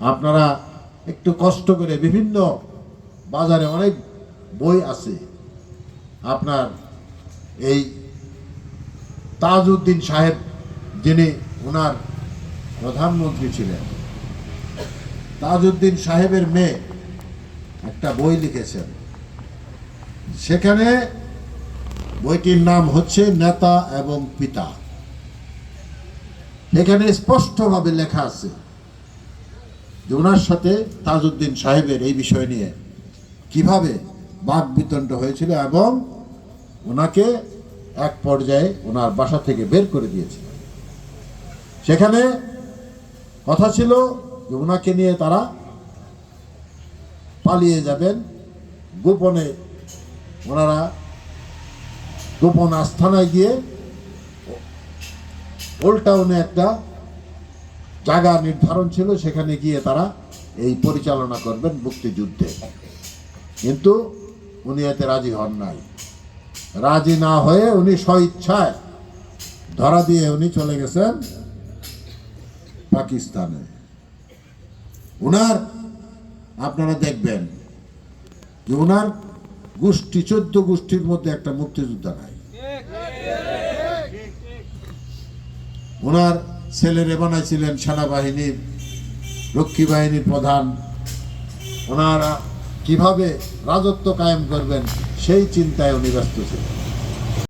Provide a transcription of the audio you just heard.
আপনারা একটু কষ্ট করে বিভিন্ন বাজারে অনেক বই আছে। আপনার এই তাজউদ্দিন সাহেব, যিনি ওনার প্রধানমন্ত্রী ছিলেন, তাজউদ্দিন সাহেবের মেয়ে একটা বই লিখেছেন। সেখানে বইটির নাম হচ্ছে নেতা এবং পিতা। এখানে স্পষ্টভাবে লেখা আছে যে ওনার সাথে তাজউদ্দিন সাহেবের এই বিষয় নিয়ে কীভাবে বাক বিতণ্ড হয়েছিল এবং ওনাকে এক পর্যায়ে ওনার বাসা থেকে বের করে দিয়েছিল সেখানে কথা ছিল যে ওনাকে নিয়ে তারা পালিয়ে যাবেন। গোপনে ওনারা গোপন আস্থানায় গিয়ে ওল্ড টাউনে একটা জায়গা নির্ধারণ ছিল সেখানে গিয়ে তারা এই পরিচালনা করবেন মুক্তিযুদ্ধে। কিন্তু উনি এতে রাজি হন নাই। রাজি না হয়ে উনি স্বইচ্ছায় ধরা দিয়ে উনি চলে গেছেন পাকিস্তানে। উনার আপনারা দেখবেন যে উনার গোষ্ঠী চোদ্দ গোষ্ঠীর মধ্যে একটা মুক্তিযোদ্ধা নাই। ওনার ছেলেরে বানাইছিলেন সেনাবাহিনীর রক্ষী বাহিনীর প্রধান। ওনারা কীভাবে রাজত্ব কায়েম করবেন সেই চিন্তায় উনি ব্যস্ত ছিলেন।